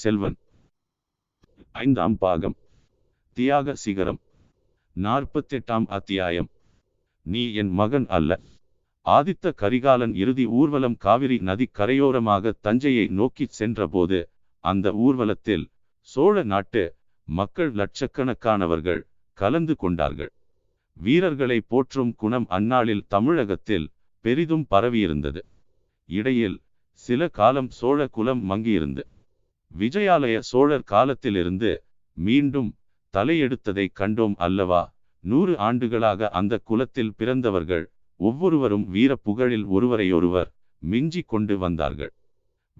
செல்வன். ஐந்தாம் பாகம். தியாக சிகரம். நாற்பத்தெட்டாம் அத்தியாயம். நீ என் மகன் அல்ல. ஆதித்த கரிகாலன் இறுதி ஊர்வலம் காவிரி நதி கரையோரமாக தஞ்சையை நோக்கிச் சென்றபோது அந்த ஊர்வலத்தில் சோழ நாட்டு மக்கள் லட்சக்கணக்கானவர்கள் கலந்து கொண்டார்கள். வீரர்களை போற்றும் குணம் அந்நாளில் தமிழகத்தில் பெரிதும் பரவியிருந்தது. இடையில் சில காலம் சோழ குலம் மங்கியிருந்து விஜயாலய சோழர் காலத்திலிருந்து மீண்டும் தலையெடுத்ததை கண்டோம் அல்லவா? நூறு ஆண்டுகளாக அந்த குலத்தில் பிறந்தவர்கள் ஒவ்வொருவரும் வீர புகழில் ஒருவரையொருவர் மிஞ்சி கொண்டு வந்தார்கள்.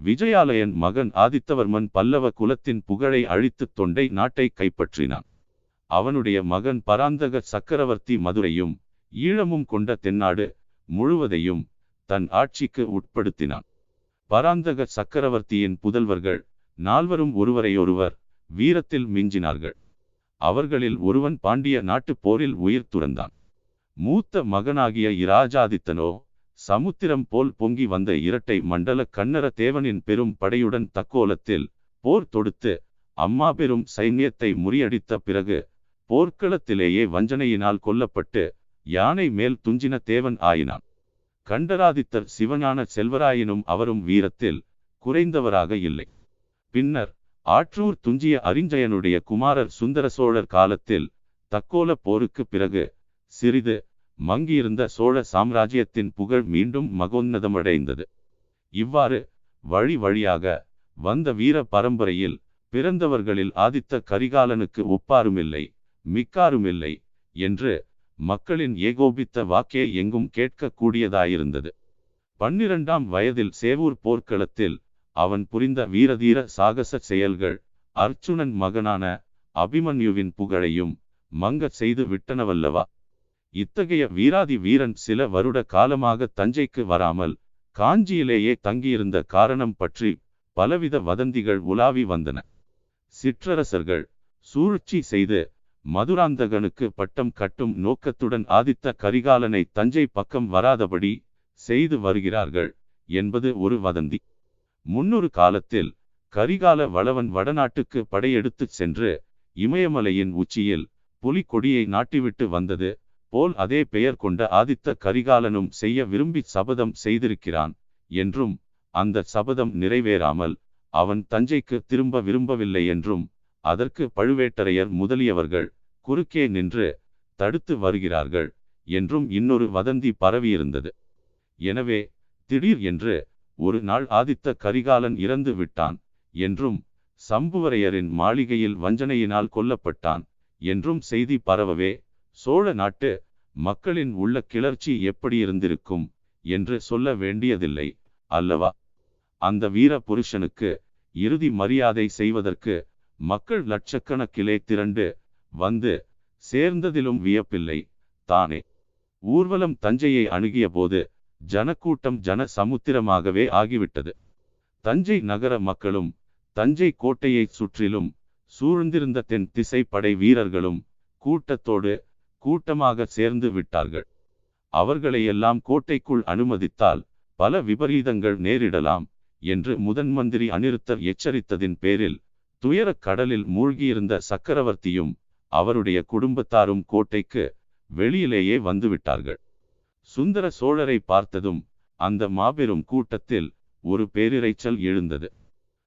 விஜயாலயன் மகன் ஆதித்தவர்மன் பல்லவ குலத்தின் புகழை அழித்து தொண்டை நாட்டை கைப்பற்றினான். அவனுடைய மகன் பராந்தக சக்கரவர்த்தி மதுரையும் ஈழமும் கொண்ட தென்னாடு முழுவதையும் தன் ஆட்சிக்கு உட்படுத்தினான். பராந்தக சக்கரவர்த்தியின் புதல்வர்கள் நால்வரும் ஒருவரையொருவர் வீரத்தில் மிஞ்சினார்கள். அவர்களில் ஒருவன் பாண்டிய நாட்டுப் போரில் உயிர் துறந்தான். மூத்த மகனாகிய இராஜாதித்தனோ சமுத்திரம் போல் பொங்கி வந்த இரட்டை மண்டல கண்ணர தேவனின் பெரும் படையுடன் தக்கோலத்தில் போர் தொடுத்து அம்மா பெரும் சைன்யத்தை முறியடித்த பிறகு போர்க்களத்திலேயே வஞ்சனையினால் கொல்லப்பட்டு யானை மேல் துஞ்சின தேவன் ஆயினான். கண்டராதித்தர் சிவஞான செல்வராயினும் அவரும் வீரத்தில் குறைந்தவராக இல்லை. பின்னர் ஆற்றூர் துஞ்சிய அரிஞ்சயனுடைய குமாரர் சுந்தர சோழர் காலத்தில் தக்கோல போருக்கு பிறகு சிறிது மங்கியிருந்த சோழ சாம்ராஜ்யத்தின் புகழ் மீண்டும் மகோன்னதமடைந்தது. இவ்வாறு வழி வழியாக வந்த வீர பரம்பரையில் பிறந்தவர்களில் ஆதித்த கரிகாலனுக்கு ஒப்பாருமில்லை மிக்காருமில்லை என்று மக்களின் ஏகோபித்த வாக்கே எங்கும் கேட்கக்கூடியதாயிருந்தது. பன்னிரண்டாம் வயதில் சேவூர் போர்க்களத்தில் அவன் புரிந்த வீரதீர சாகச செயல்கள் அர்ச்சுனன் மகனான அபிமன்யுவின் புகழையும் மங்க செய்து விட்டனவல்லவா? இத்தகைய வீராதி வீரன் சில வருட காலமாக தஞ்சைக்கு வராமல் காஞ்சியிலேயே தங்கியிருந்த காரணம் பற்றி பலவித வதந்திகள் உலாவி வந்தன. சிற்றரசர்கள் சூழ்ச்சி செய்து மதுராந்தகனுக்கு பட்டம் கட்டும் நோக்கத்துடன் ஆதித்த கரிகாலனை தஞ்சை பக்கம் வராதபடி செய்து வருகிறார்கள் என்பது ஒரு வதந்தி. முன்னொரு காலத்தில் கரிகால வளவன் வடநாட்டுக்கு படையெடுத்துச் சென்று இமயமலையின் உச்சியில் புலிக்கொடியை நாட்டிவிட்டு வந்தது. போல் அதே பெயர் கொண்ட ஆதித்த கரிகாலனும் செய்ய விரும்பி சபதம் செய்திருக்கிறான் என்றும் அந்த சபதம் நிறைவேறாமல் அவன் தஞ்சைக்கு திரும்ப விரும்பவில்லை என்றும் அதற்கு பழுவேட்டரையர் முதலியவர்கள் குறுக்கே நின்று தடுத்து வருகிறார்கள் என்றும் இன்னொரு வதந்தி பரவியிருந்தது. எனவே திடீர் என்று ஒரு நாள் ஆதித்த கரிகாலன் இறந்து விட்டான் என்றும் சம்புவரையரின் மாளிகையில் வஞ்சனையினால் கொல்லப்பட்டான் என்றும் செய்தி பரவவே சோழ நாட்டு மக்களின் உள்ள கிளர்ச்சி எப்படி இருந்திருக்கும் என்று சொல்ல வேண்டியதில்லை அல்லவா? அந்த வீர புருஷனுக்கு இறுதி மரியாதை செய்வதற்கு மக்கள் லட்சக்கணக்கிலே திரண்டு வந்து சேர்ந்ததிலும் வியப்பில்லை. தானே? ஊர்வலம் தஞ்சையை அணுகிய போது ஜனக்கூட்டம் ஜன சமுத்திரமாகவே ஆகிவிட்டது. தஞ்சை நகர மக்களும் தஞ்சை கோட்டையை சுற்றிலும் சூழ்ந்திருந்த தென் திசை படை வீரர்களும் கூட்டத்தோடு கூட்டமாக சேர்ந்து விட்டார்கள். அவர்களையெல்லாம் கோட்டைக்குள் அனுமதித்தால் பல விபரீதங்கள் நேரிடலாம் என்று முதன் மந்திரி அனிருத்தர் எச்சரித்ததின் பேரில் துயரக் கடலில் மூழ்கியிருந்த சக்கரவர்த்தியும் அவருடைய குடும்பத்தாரும் கோட்டைக்கு வெளியிலேயே வந்துவிட்டார்கள். சுந்தர சோழரை பார்த்ததும் அந்த மாபெரும் கூட்டத்தில் ஒரு பேரிரைச்சல் எழுந்தது.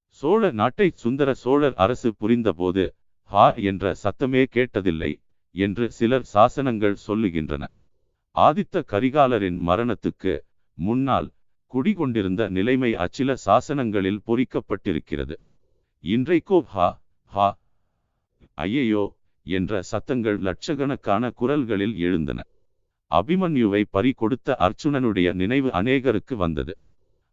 சோழ நாட்டை சுந்தர சோழர் அரசு புரிந்தபோது ஹா என்ற சத்தமே கேட்டதில்லை என்று சிலர் சாசனங்கள் சொல்லுகின்றன. ஆதித்த கரிகாலரின் மரணத்துக்கு முன்னால் குடிகொண்டிருந்த நிலைமை அச்சில சாசனங்களில் பொறிக்கப்பட்டிருக்கிறது. இன்றைக்கோ ஹா ஹா ஐயையோ என்ற சத்தங்கள் லட்சக்கணக்கான குரல்களில் எழுந்தன. அபிமன்யுவை பறி கொடுத்த அர்ச்சுனனுடைய நினைவு அநேகருக்கு வந்தது.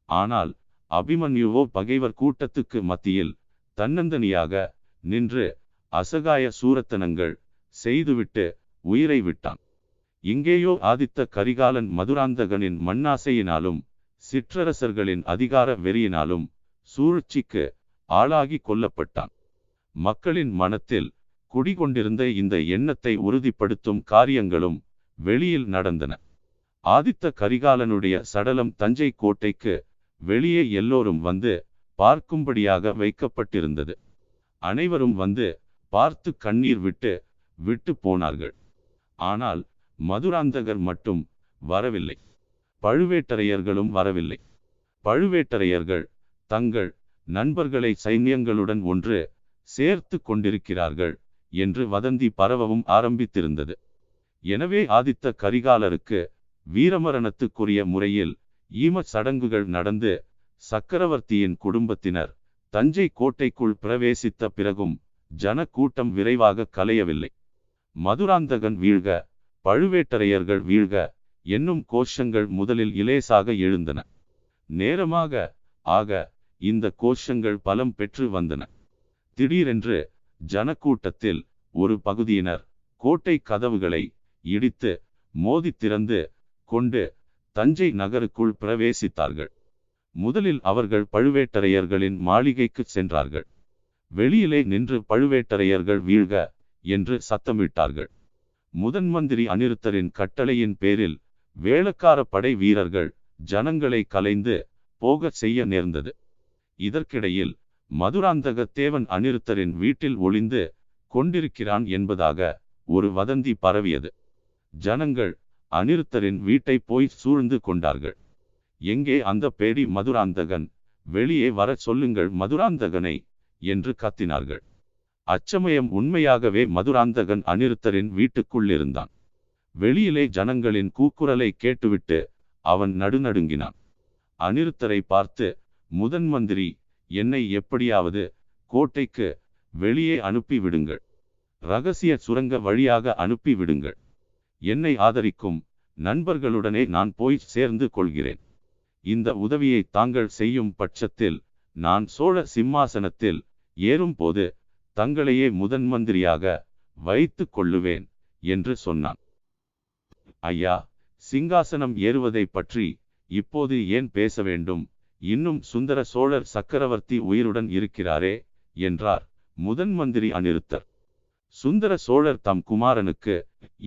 ஆனால் அபிமன்யுவோ பகைவர் கூட்டத்துக்கு மத்தியில் தன்னந்தனியாக நின்று அசகாய சூரத்தனங்கள் செய்துவிட்டு உயிரை விட்டான். இங்கேயோ ஆதித்த கரிகாலன் மதுராந்தகனின் மண்ணாசையினாலும் சிற்றரசர்களின் அதிகார வெறியினாலும் சூழ்ச்சிக்கு ஆளாகி கொல்லப்பட்டான். மக்களின் மனத்தில் குடிகொண்டிருந்த இந்த எண்ணத்தை உறுதிப்படுத்தும் காரியங்களும் வெளியில் நடந்தன. ஆதித்த கரிகாலனுடைய சடலம் தஞ்சை கோட்டைக்கு வெளியே எல்லோரும் வந்து பார்க்கும்படியாக வைக்கப்பட்டிருந்தது. அனைவரும் வந்து பார்த்து கண்ணீர் விட்டு விட்டு போனார்கள். ஆனால் மதுராந்தகர் மட்டும் வரவில்லை. பழுவேட்டரையர்களும் வரவில்லை. பழுவேட்டரையர்கள் தங்கள் நண்பர்களை சைன்யங்களுடன் ஒன்று சேர்த்து கொண்டிருக்கிறார்கள் என்று வதந்தி பரவவும் ஆரம்பித்திருந்தது. எனவே ஆதித்த கரிகாலருக்கு வீரமரணத்துக்குரிய முறையில் ஈம சடங்குகள் நடந்து சக்கரவர்த்தியின் குடும்பத்தினர் தஞ்சை கோட்டைக்குள் பிரவேசித்த பிறகும் ஜன கூட்டம் விரைவாக கலையவில்லை. மதுராந்தகன் வீழ்க பழுவேட்டரையர்கள் வீழ்க என்னும் கோஷங்கள் முதலில் இலேசாக எழுந்தன. நேரமாக ஆக இந்த கோஷங்கள் பலம் பெற்று வந்தன. திடீரென்று ஜனக்கூட்டத்தில் ஒரு பகுதியினர் கோட்டை கதவுகளை இடித்து மோதி திறந்து கொண்டு தஞ்சை நகருக்குள் பிரவேசித்தார்கள். முதலில் அவர்கள் பழுவேட்டரையர்களின் மாளிகைக்கு சென்றார்கள். வெளியிலே நின்று பழுவேட்டரையர்கள் வீழ்க என்று சத்தமிட்டார்கள். முதன் மந்திரி அனிருத்தரின் கட்டளையின் பேரில் வேளக்கார படை வீரர்கள் ஜனங்களை கலைந்து போகச் செய்ய நேர்ந்தது. இதற்கிடையில் மதுராந்தக தேவன் அனிருத்தரின் வீட்டில் ஒளிந்து கொண்டிருக்கிறான் என்பதாக ஒரு வதந்தி பரவியது. ஜனங்கள் அனிருத்தரின் வீட்டை போய் சூழ்ந்து கொண்டார்கள். எங்கே அந்த பேடி மதுராந்தகன்? வெளியே வர சொல்லுங்கள் மதுராந்தகனை என்று கத்தினார்கள். அச்சமயம் உண்மையாகவே மதுராந்தகன் அனிருத்தரின் வீட்டுக்குள்ளிருந்தான். வெளியிலே ஜனங்களின் கூக்குரலை கேட்டுவிட்டு அவன் நடுநடுங்கினான். அனிருத்தரை பார்த்து முதன் மந்திரி என்னை எப்படியாவது கோட்டைக்கு வெளியே அனுப்பி விடுங்கள் ரகசிய சுரங்க வழியாக அனுப்பி விடுங்கள் என்னை ஆதரிக்கும் நண்பர்களுடனே நான் போய் சேர்ந்து கொள்கிறேன். இந்த உதவியை தாங்கள் செய்யும் பட்சத்தில் நான் சோழ சிம்மாசனத்தில் ஏறும்போது தங்களையே முதன் மந்திரியாக வைத்து கொள்ளுவேன் என்று சொன்னான். ஐயா சிங்காசனம் ஏறுவதை பற்றி இப்போது ஏன் பேச வேண்டும்? இன்னும் சுந்தர சோழர் சக்கரவர்த்தி உயிருடன் இருக்கிறாரே என்றார் முதன் மந்திரி அனிருத்தர் சுந்தர சோழர் தம் குமாரனுக்கு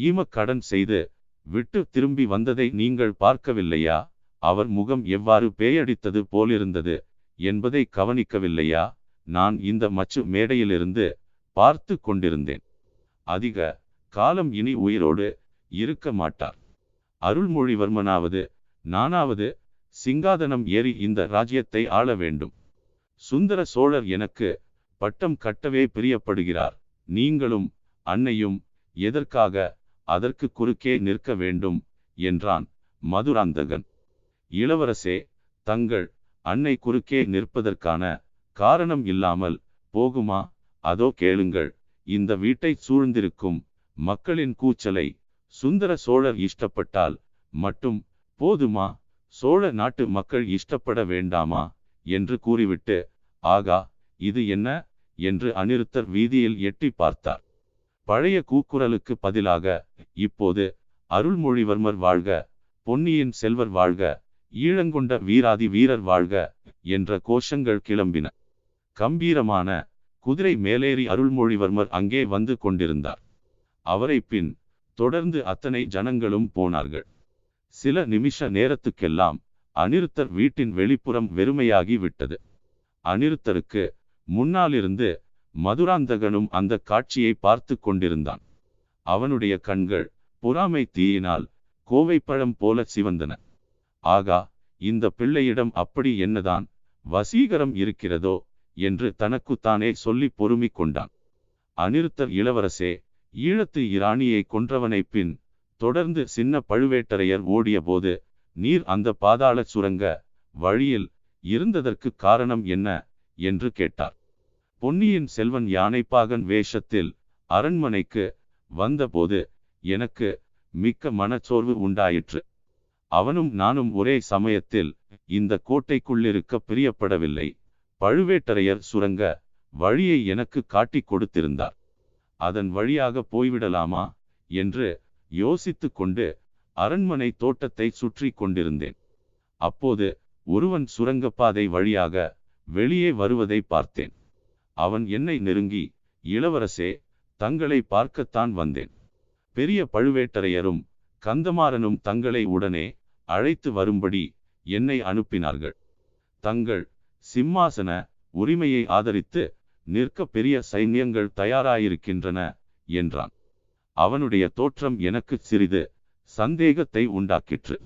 ஈமக்கடன் செய்து விட்டு திரும்பி வந்ததை நீங்கள் பார்க்கவில்லையா? அவர் முகம் எவ்வாறு பேயடித்தது போலிருந்தது என்பதை கவனிக்கவில்லையா? நான் இந்த மச்சு மேடையிலிருந்து பார்த்து கொண்டிருந்தேன். அதிக காலம் இனி உயிரோடு இருக்க மாட்டார். அருள்மொழிவர்மனாவது நானாவது சிங்காதனம் ஏறி இந்த ராஜ்யத்தை ஆள வேண்டும். சுந்தர சோழர் எனக்கு பட்டம் கட்டவே பிரியப்படுகிறார். நீங்களும் அன்னையும் எதற்காக அதற்கு குறுக்கே நிற்க வேண்டும்? என்றான் மதுராந்தகன். இளவரசே தங்கள் அன்னை குறுக்கே நிற்பதற்கான காரணம் இல்லாமல் போகுமா? அதோ கேளுங்கள். இந்த வீட்டை சூழ்ந்திருக்கும் மக்களின் கூச்சலை சுந்தர சோழர் இஷ்டப்பட்டால் மட்டும் போதுமா? சோழ நாட்டு மக்கள் இஷ்டப்பட வேண்டாமா? என்று கூறிவிட்டு ஆகா இது என்ன? என்று அனிருத்தர் வீதியில் எட்டி பார்த்தார். பழைய கூக்குரலுக்கு பதிலாக இப்போது அருள்மொழிவர்மர் வாழ்க பொன்னியின் செல்வர் வாழ்க ஈழங்கொண்ட வீராதி வீரர் வாழ்க என்ற கோஷங்கள் கிளம்பின. கம்பீரமான குதிரை மேலேறி அருள்மொழிவர்மர் அங்கே வந்து கொண்டிருந்தார். அவரை பின் தொடர்ந்து அத்தனை ஜனங்களும் போனார்கள். சில நிமிஷ நேரத்துக்கெல்லாம் அனிருத்தர் வீட்டின் வெளிப்புறம் வெறுமையாகி விட்டது. அனிருத்தருக்கு முன்னாலிருந்து மதுராந்தகனும் அந்த காட்சியை பார்த்து கொண்டிருந்தான். அவனுடைய கண்கள் பொறாமை தீயினால் கோவைப்பழம் போல சிவந்தன. ஆகா இந்த பிள்ளையிடம் அப்படி என்னதான் வசீகரம் இருக்கிறதோ? என்று தனக்குத்தானே சொல்லி பொறுமிக் கொண்டான். அனிருத்தர் இளவரசே ஈழத்து இராணியை கொன்றவனை பின் தொடர்ந்து சின்ன பழுவேட்டரையர் ஓடியபோது நீர் அந்த பாதாள சுரங்க வழியில் இருந்ததற்கு காரணம் என்ன? என்று கேட்டார். பொன்னியின் செல்வன் யானைப்பாகன் வேஷத்தில் அரண்மனைக்கு வந்தபோது எனக்கு மிக்க மனச்சோர்வு உண்டாயிற்று. அவனும் நானும் ஒரே சமயத்தில் இந்த கோட்டைக்குள்ளிருக்க பிரியப்படவில்லை. பழுவேட்டரையர் சுரங்க வழியை எனக்கு காட்டிக் கொடுத்திருந்தார். அதன் வழியாக போய்விடலாமா என்று யோசித்து கொண்டு அரண்மனை தோட்டத்தை சுற்றி கொண்டிருந்தேன். அப்போது ஒருவன் சுரங்கப்பாதை வழியாக வெளியே வருவதை பார்த்தேன். அவன் என்னை நெருங்கி இளவரசே தங்களை பார்க்கத்தான் வந்தேன். பெரிய பழுவேட்டரையரும் கந்தமாறனும் தங்களை உடனே அழைத்து வரும்படி என்னை அனுப்பினார்கள். தங்கள் சிம்மாசன உரிமையை ஆதரித்து நிற்க பெரிய சைன்யங்கள் தயாராயிருக்கின்றன என்றான். அவனுடைய தோற்றம் எனக்கு சிறிது சந்தேகத்தை உண்டாக்கிற்று.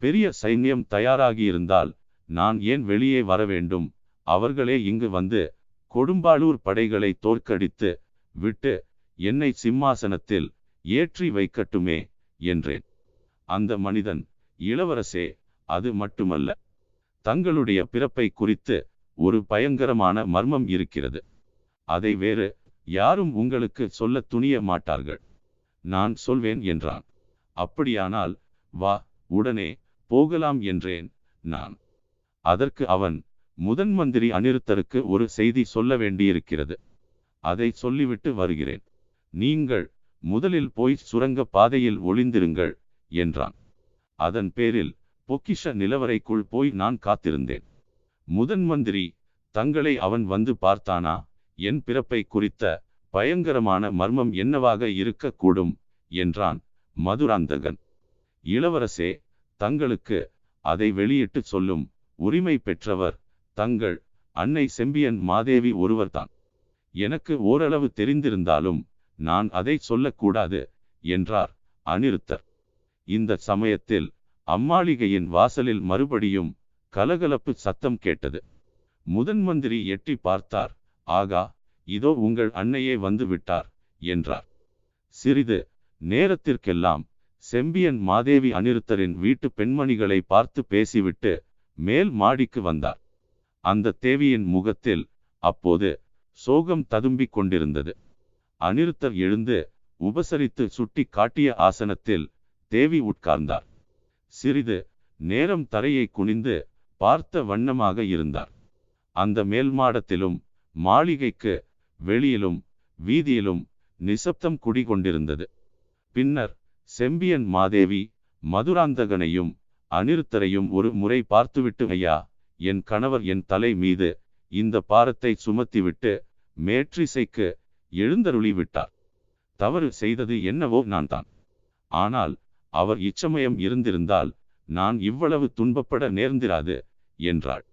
பெரிய சைன்யம் தயாராகியிருந்தால் நான் ஏன் வெளியே வர வேண்டும் அவர்களே இங்கு வந்து கொடும்பாளூர் படைகளை தோற்கடித்து விட்டு என்னை சிம்மாசனத்தில் ஏற்றி வைக்கட்டுமே என்றேன். அந்த மனிதன் இளவரசே அது மட்டுமல்ல. தங்களுடைய பிறப்பை குறித்து ஒரு பயங்கரமான மர்மம் இருக்கிறது. அதை வேறு யாரும் உங்களுக்கு சொல்ல துணிய மாட்டார்கள். நான் சொல்வேன் என்றான். அப்படியானால் வா உடனே போகலாம் என்றேன் நான். அதற்கு அவன் முதன் மந்திரி அனிருத்தருக்கு ஒரு செய்தி சொல்ல வேண்டியிருக்கிறது. அதை சொல்லிவிட்டு வருகிறேன். நீங்கள் முதலில் போய் சுரங்க பாதையில் ஒளிந்திருங்கள் என்றான். அதன் பேரில் பொக்கிஷ நிலவரைக்குள் போய் நான் காத்திருந்தேன். முதன் மந்திரி தங்களை அவன் வந்து பார்த்தானா? என் பிறப்பை குறித்த பயங்கரமான மர்மம் என்னவாக இருக்கக்கூடும்? என்றான் மதுராந்தகன். இளவரசே தங்களுக்கு அதை வெளியிட்டு சொல்லும் உரிமை பெற்றவர் தங்கள் அன்னை செம்பியன் மாதேவி ஒருவர்தான். எனக்கு ஓரளவு தெரிந்திருந்தாலும் நான் அதை சொல்லக்கூடாது என்றார் அனிருத்தர். இந்த சமயத்தில் அம்மாளிகையின் வாசலில் மறுபடியும் கலகலப்பு சத்தம் கேட்டது. முதன் மந்திரி எட்டி பார்த்தார் ஆகா இதோ உங்கள் அன்னையே வந்து விட்டார் என்றார். சிறிது நேரத்திற்கெல்லாம் செம்பியன் மாதேவி அனிருத்தரின் வீட்டு பெண்மணிகளை பார்த்து பேசிவிட்டு மேல் மாடிக்கு வந்தார். அந்த தேவியின் முகத்தில் அப்போது சோகம் ததும்பிக் கொண்டிருந்தது. அனிருத்தர் எழுந்து உபசரித்து சுட்டி காட்டிய ஆசனத்தில் தேவி உட்கார்ந்தார். சிறிது நேரம் தரையை குனிந்து பார்த்த வண்ணமாக இருந்தார். அந்த மேல் மாடத்திலும் மாளிகைக்கு வெளியிலும் வீதியிலும் நிசப்தம் குடிகொண்டிருந்தது. பின்னர் செம்பியன் மாதேவி மதுராந்தகனையும் அனிருத்தரையும் ஒரு முறை பார்த்துவிட்டு ஐயா என் கணவர் என் தலை மீது இந்த பாரத்தை சுமத்திவிட்டு மேற்றிசைக்கு எழுந்தருளி விட்டார் தவறு செய்தது என்னவோ நான் தான் ஆனால் அவர் இச்சமயம் இருந்திருந்தால் நான் இவ்வளவு துன்பப்பட நேர்ந்திராது என்றாள்.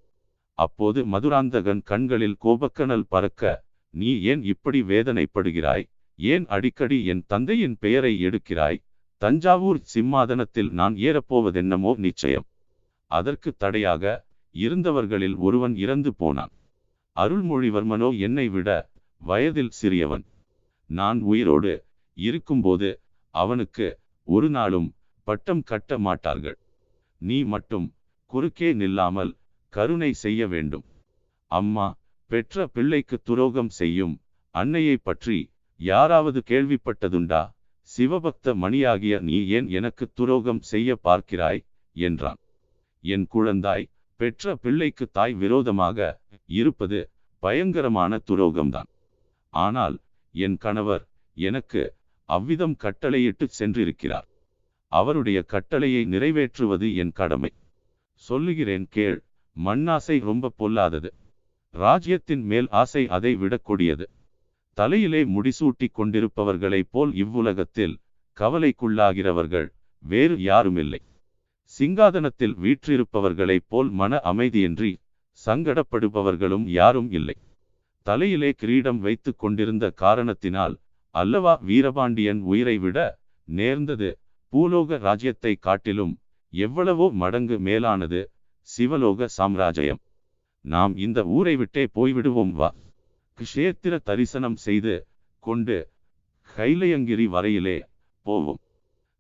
அப்போது மதுராந்தகன் கண்களில் கோபக்கனல் பறக்க நீ ஏன் இப்படி வேதனைப்படுகிறாய்? ஏன் அடிக்கடி என் தந்தையின் பெயரை எடுக்கிறாய்? தஞ்சாவூர் சிம்மாதனத்தில் நான் ஏறப்போவதென்னமோ நிச்சயம். அதற்கு தடையாக இருந்தவர்களில் ஒருவன் இறந்து போனான். அருள்மொழிவர்மனோ என்னை விட வயதில் சிறியவன். நான் உயிரோடு இருக்கும்போது அவனுக்கு ஒரு நாளும் பட்டம் கட்ட மாட்டார்கள். நீ மட்டும் குறுக்கே நில்லாமல் கருணை செய்ய வேண்டும். அம்மா பெற்ற பிள்ளைக்கு துரோகம் செய்யும் அன்னையை பற்றி யாராவது கேள்விப்பட்டதுண்டா? சிவபக்த மணியாகிய நீ ஏன் எனக்கு துரோகம் செய்ய பார்க்கிறாய்? என்றான். என் குழந்தாய் பெற்ற பிள்ளைக்கு தாய் விரோதமாக இருப்பது பயங்கரமான துரோகம்தான். ஆனால் என் கணவர் எனக்கு அவ்விதம் கட்டளையிட்டு சென்றிருக்கிறார். அவருடைய கட்டளையை நிறைவேற்றுவது என் கடமை. சொல்லுகிறேன் கேள் மண்ணாசை ரொம்ப பொல்லாதது. ராஜ்யத்தின் மேல் ஆசை அதை விட கொடியது. தலையிலே முடிசூட்டி கொண்டிருப்பவர்களைப் போல் இவ்வுலகத்தில் கவலைக்குள்ளாகிறவர்கள் வேறு யாருமில்லை. சிங்காதனத்தில் வீற்றிருப்பவர்களைப் போல் மன அமைதியின்றி சங்கடப்படுபவர்களும் யாரும் இல்லை. தலையிலே கிரீடம் வைத்து கொண்டிருந்த காரணத்தினால் அல்லவா வீரபாண்டியன் உயிரை விட நேர்ந்தது? பூலோக ராஜ்யத்தை காட்டிலும் எவ்வளவோ மடங்கு மேலானது சிவலோக சாம்ராஜ்யம். நாம் இந்த ஊரை விட்டே போய்விடுவோம் வா. க்ஷேத்திர தரிசனம் செய்து கொண்டு கைலயங்கிரி வரையிலே போவோம்.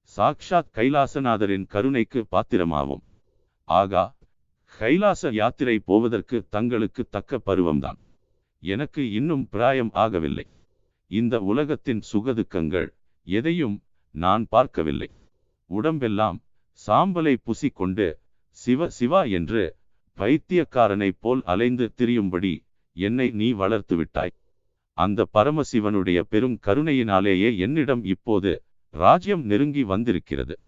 சாக்ஷாத் கைலாசநாதரின் கருணைக்கு பாத்திரமாகும். ஆகா கைலாச யாத்திரை போவதற்கு தங்களுக்கு தக்க பருவம்தான். எனக்கு இன்னும் பிராயம் ஆகவில்லை. இந்த உலகத்தின் சுகதுக்கங்கள் எதையும் நான் பார்க்கவில்லை. உடம்பெல்லாம் சாம்பலை கொண்டு சிவ சிவா என்று பைத்தியக்காரனைப் போல் அலைந்து திரியும்படி என்னை நீ வளர்த்து விட்டாய் அந்த பரமசிவனுடைய பெரும் கருணையினாலேயே என்னிடம் இப்போது ராஜ்யம் நெருங்கி வந்திருக்கிறது.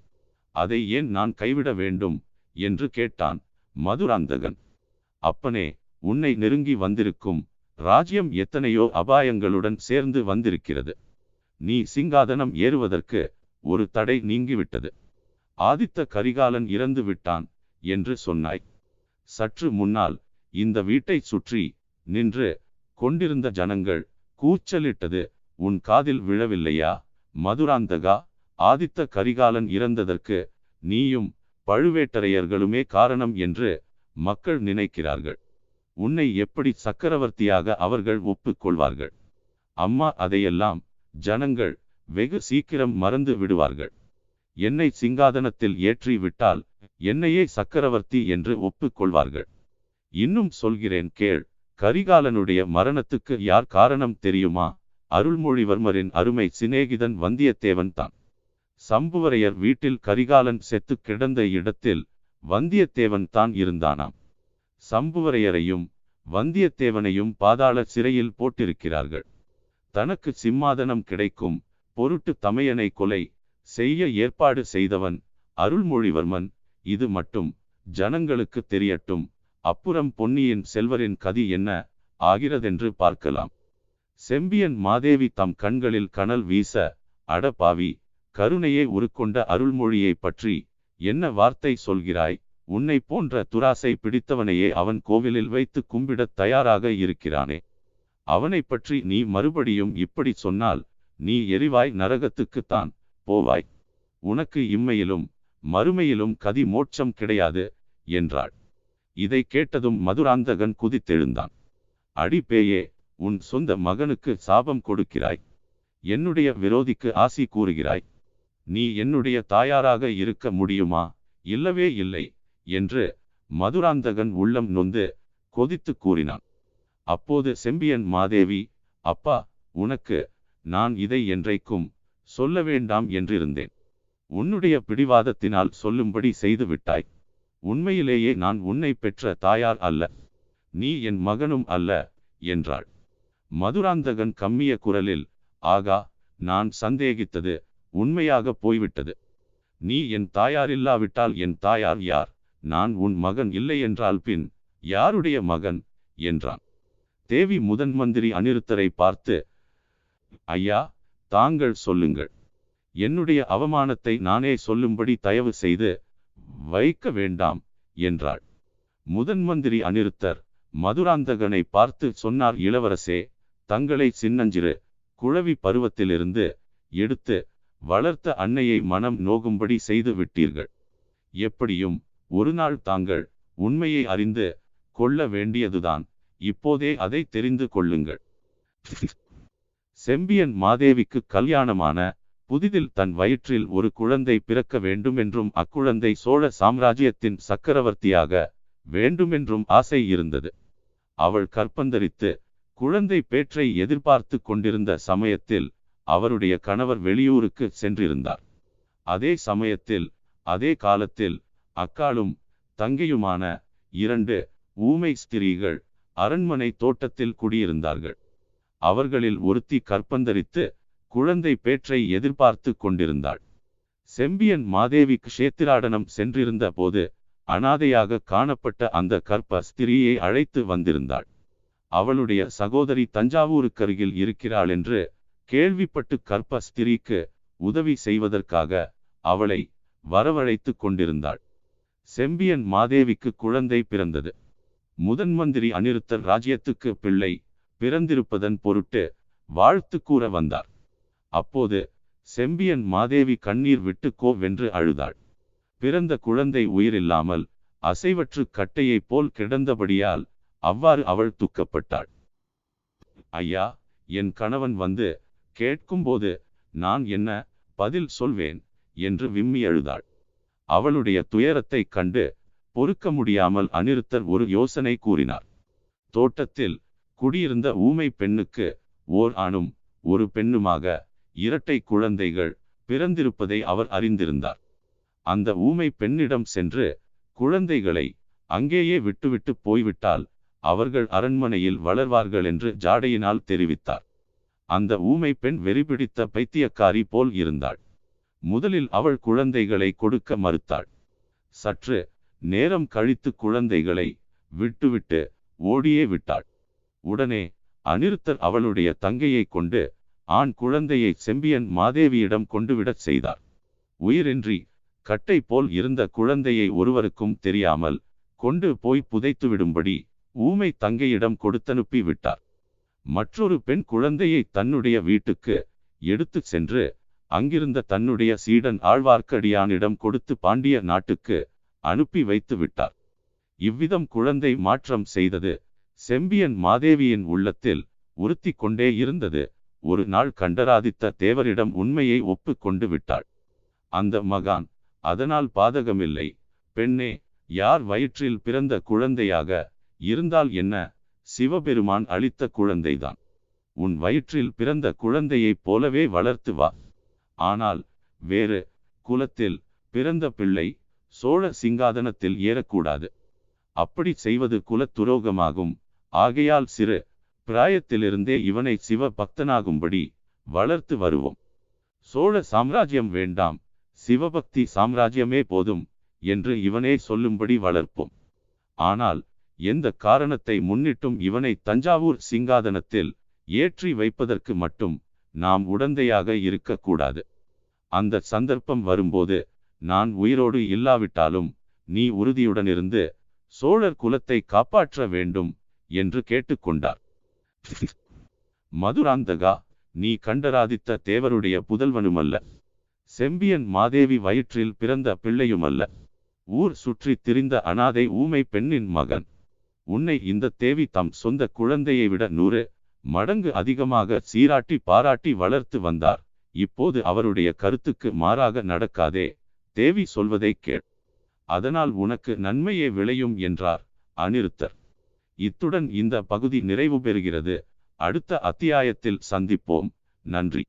அதை ஏன் நான் கைவிட வேண்டும்? என்று கேட்டான் மதுராந்தகன். அப்பனே உன்னை நெருங்கி வந்திருக்கும் ராஜ்யம் எத்தனையோ அபாயங்களுடன் சேர்ந்து வந்திருக்கிறது. நீ சிங்காதனம் ஏறுவதற்கு ஒரு தடை நீங்கிவிட்டது. ஆதித்த கரிகாலன் இறந்து விட்டான் என்று சொன்னாய். சற்று முன்னால் இந்த வீட்டைச் சுற்றி நின்று கொண்டிருந்த ஜனங்கள் கூச்சலிட்டது உன் காதில் விழவில்லையா? மதுராந்தகா ஆதித்த கரிகாலன் இறந்ததற்கு நீயும் பழுவேட்டரையர்களுமே காரணம் என்று மக்கள் நினைக்கிறார்கள். உன்னை எப்படி சக்கரவர்த்தியாக அவர்கள் ஒப்புக்கொள்வார்கள்? அம்மா அதையெல்லாம் ஜனங்கள் வெகு சீக்கிரம் மறந்து விடுவார்கள். என்னை சிங்காதனத்தில் ஏற்றி விட்டால் என்னையே சக்கரவர்த்தி என்று ஒப்புக்கொள்வார்கள். இன்னும் சொல்கிறேன் கேள் கரிகாலனுடைய மரணத்துக்கு யார் காரணம் தெரியுமா? அருள்மொழிவர்மரின் அருமை சிநேகிதன் வந்தியத்தேவன் தான். சம்புவரையர் வீட்டில் கரிகாலன் செத்து கிடந்த இடத்தில் வந்தியத்தேவன் தான் இருந்தானாம். சம்புவரையரையும் வந்தியத்தேவனையும் பாதாள சிறையில் போட்டிருக்கிறார்கள். தனக்கு சிம்மாதனம் கிடைக்கும் பொருட்டு தமையனை கொலை செய்ய ஏற்பாடு செய்தவன் அருள்மொழிவர்மன். இது மட்டும் ஜனங்களுக்கு தெரியட்டும். அப்புறம் பொன்னியின் செல்வரின் கதி என்ன ஆகிறதென்று பார்க்கலாம். செம்பியன் மாதேவி தம் கண்களில் கனல் வீச அடபாவி கருணையை உருக்கொண்ட அருள்மொழியை பற்றி என்ன வார்த்தை சொல்கிறாய்? உன்னை போன்ற துராசை பிடித்தவனையே அவன் கோவிலில் வைத்து கும்பிடத் தயாராக இருக்கிறானே. அவனை பற்றி நீ மறுபடியும் இப்படி சொன்னால் நீ எரிவாய் நரகத்துக்குத்தான் போவாய். உனக்கு இம்மையிலும் மறுமையிலும் கதி மோட்சம் கிடையாது என்றாள். இதை கேட்டதும் மதுராந்தகன் குதித்தெழுந்தான். அடி பேயே உன் சொந்த மகனுக்கு சாபம் கொடுக்கிறாய். என்னுடைய விரோதிக்கு ஆசி கூறுகிறாய். நீ என்னுடைய தாயாராக இருக்க முடியுமா? இல்லவே இல்லை என்று மதுராந்தகன் உள்ளம் நொந்து கொதித்து கூறினான். அப்போது செம்பியன் மாதேவி அப்பா உனக்கு நான் இதை என்றைக்கும் சொல்ல வேண்டாம் என்றிருந்தேன். உன்னுடைய பிடிவாதத்தினால் சொல்லும்படி செய்து விட்டாய். உண்மையிலேயே நான் உன்னை பெற்ற தாயார் அல்ல. நீ என் மகனும் அல்ல என்றாள். மதுராந்தகன் கம்மிய குரலில் ஆகா நான் சந்தேகித்தது உண்மையாக போய்விட்டது. நீ என் தாயார் இல்லாவிட்டால் என் தாயார் யார்? நான் உன் மகன் இல்லை என்றால் பின் யாருடைய மகன்? என்றான். தேவி முதன் மந்திரி அனிருத்தரை பார்த்து ஐயா தாங்கள் சொல்லுங்கள். என்னுடைய அவமானத்தை நானே சொல்லும்படி தயவு செய்து வைக்க வேண்டாம் என்றாள். முதன் மந்திரி அனிருத்தர் மதுராந்தகனை பார்த்து சொன்னார் இளவரசே தங்களை சின்னஞ்சிறு குழவி பருவத்திலிருந்து எடுத்து வளர்த்த அன்னையை மனம் நோகும்படி செய்து விட்டீர்கள். எப்படியும் ஒரு நாள் தாங்கள் உண்மையை அறிந்து கொள்ள வேண்டியதுதான். இப்போதே அதை தெரிந்து கொள்ளுங்கள். செம்பியன் மாதேவிக்கு கல்யாணமான புதிதில் தன் வயிற்றில் ஒரு குழந்தை பிறக்க வேண்டுமென்றும் அக்குழந்தை சோழ சாம்ராஜ்யத்தின் சக்கரவர்த்தியாக வேண்டுமென்றும் ஆசை இருந்தது. அவள் கற்பந்தரித்து குழந்தை பேற்றை எதிர்பார்த்து கொண்டிருந்த சமயத்தில் அவருடைய கணவர் வெளியூருக்கு சென்றிருந்தார். அதே சமயத்தில் அதே காலத்தில் அக்காலும் தங்கையுமான இரண்டு ஊமை ஸ்திரீகள் அரண்மனை தோட்டத்தில் குடியிருந்தார்கள். அவர்களில் ஒருத்தி கற்பந்தரித்து குழந்தை பேற்றை எதிர்பார்த்து கொண்டிருந்தாள். செம்பியன் மாதேவி க்ஷேத்திராடனம் சென்றிருந்த போது அனாதையாக காணப்பட்ட அந்த கற்ப ஸ்திரீயை அழைத்து வந்திருந்தாள். அவளுடைய சகோதரி தஞ்சாவூருக்கருகில் இருக்கிறாள் என்று கேள்விப்பட்டு கற்ப ஸ்திரீக்கு உதவி செய்வதற்காக அவளை வரவழைத்து கொண்டிருந்தாள். செம்பியன் மாதேவிக்கு குழந்தை பிறந்தது. முதன் மந்திரி அனிருத்தர் ராஜ்யத்துக்கு பிள்ளை பிறந்திருப்பதன் பொருட்டு வாழ்த்து கூற வந்தார். அப்போது செம்பியன் மாதேவி கண்ணீர் விட்டு கோவென்று அழுதாள். பிறந்த குழந்தை உயிரில்லாமல் அசைவற்று கட்டையைப் போல் கிடந்தபடியால் அவ்வாறு அவள் துக்கப்பட்டாள். ஐயா என் கணவன் வந்து கேட்கும்போது நான் என்ன பதில் சொல்வேன்? என்று விம்மி அழுதாள் அவளுடைய துயரத்தை கண்டு பொறுக்க முடியாமல் அனிருத்தர் ஒரு யோசனை கூறினார். தோட்டத்தில் குடியிருந்த ஊமை பெண்ணுக்கு ஓர் ஆணும் ஒரு பெண்ணுமாக இரட்டை குழந்தைகள் பிறந்திருப்பதை அவர் அறிந்திருந்தார். அந்த ஊமை பெண்ணிடம் சென்று குழந்தைகளை அங்கேயே விட்டுவிட்டு போய்விட்டால் அவர்கள் அரண்மனையில் வளர்வார்கள் என்று ஜாடையினால் தெரிவித்தார். அந்த ஊமை பெண் வெறிபிடித்த பைத்தியக்காரி போல் இருந்தாள். முதலில் அவள் குழந்தைகளை கொடுக்க மறுத்தாள். சற்று நேரம் கழித்து குழந்தைகளை விட்டுவிட்டு ஓடியே விட்டாள். உடனே அனிருத்தர் அவளுடைய தங்கையை கொண்டு ஆண் குழந்தையை செம்பியன் மாதேவியிடம் கொண்டுவிடச் செய்தார். உயிரின்றி கட்டை போல் இருந்த குழந்தையை ஒருவருக்கும் தெரியாமல் கொண்டு போய் புதைத்து விடும்படி ஊமை தங்கையிடம் கொடுத்தனுப்பி விட்டார். மற்றொரு பெண் குழந்தையை தன்னுடைய வீட்டுக்கு எடுத்துச் சென்று அங்கிருந்த தன்னுடைய சீடன் ஆழ்வார்க்கடியானிடம் கொடுத்து பாண்டிய நாட்டுக்கு அனுப்பி வைத்து விட்டார். இவ்விதம் குழந்தை மாற்றம் செய்தது செம்பியன் மாதேவியின் உள்ளத்தில் உறுத்தி கொண்டே இருந்தது. ஒரு நாள் கண்டராதித்த தேவரிடம் உண்மையை ஒப்புக்கொண்டு விட்டாள். அந்த மகான் அதனால் பாதகமில்லை. பெண்ணே யார் வயிற்றில் பிறந்த குழந்தையாக இருந்தால் என்ன? சிவபெருமான் அளித்த குழந்தைதான். உன் வயிற்றில் பிறந்த குழந்தையைப் போலவே வளர்த்து வா. ஆனால் வேறு குலத்தில் பிறந்த பிள்ளை சோழ சிங்காதனத்தில் ஏறக்கூடாது. அப்படி செய்வது குலத்துரோகமாகும். ஆகையால் சிறு பிராயத்திலிருந்தே இவனை சிவ பக்தனாகும்படி வளர்த்து வருவோம். சோழ சாம்ராஜ்யம் வேண்டாம். சிவபக்தி சாம்ராஜ்யமே போதும் என்று இவனே சொல்லும்படி வளர்ப்போம். ஆனால் எந்த காரணத்தை முன்னிட்டும் இவனை தஞ்சாவூர் சிங்காதனத்தில் ஏற்றி வைப்பதற்கு மட்டும் நாம் உடந்தையாக இருக்கக்கூடாது. அந்த சந்தர்ப்பம் வரும்போது நான் உயிரோடு இல்லாவிட்டாலும் நீ உறுதியுடனிருந்து சோழர் குலத்தை காப்பாற்ற வேண்டும் என்று கேட்டுக்கொண்டார். மதுராந்தகா நீ கண்டராதித்த தேவருடைய புதல்வனுமல்ல. செம்பியன் மாதேவி வயிற்றில் பிறந்த பிள்ளையுமல்ல. ஊர் சுற்றி திரிந்த அனாதை ஊமை பெண்ணின் மகன். உன்னை இந்த தேவி தம் சொந்த குழந்தையை விட நூறு மடங்கு அதிகமாக சீராட்டி பாராட்டி வளர்த்து வந்தார். இப்போது அவருடைய கருத்துக்கு மாறாக நடக்காதே தேவி சொல்வதை கேள். அதனால் உனக்கு நன்மையே விளையும் என்றார் அனிருத்தர். இத்துடன் இந்த பகுதி நிறைவு பெறுகிறது. அடுத்த அத்தியாயத்தில் சந்திப்போம். நன்றி.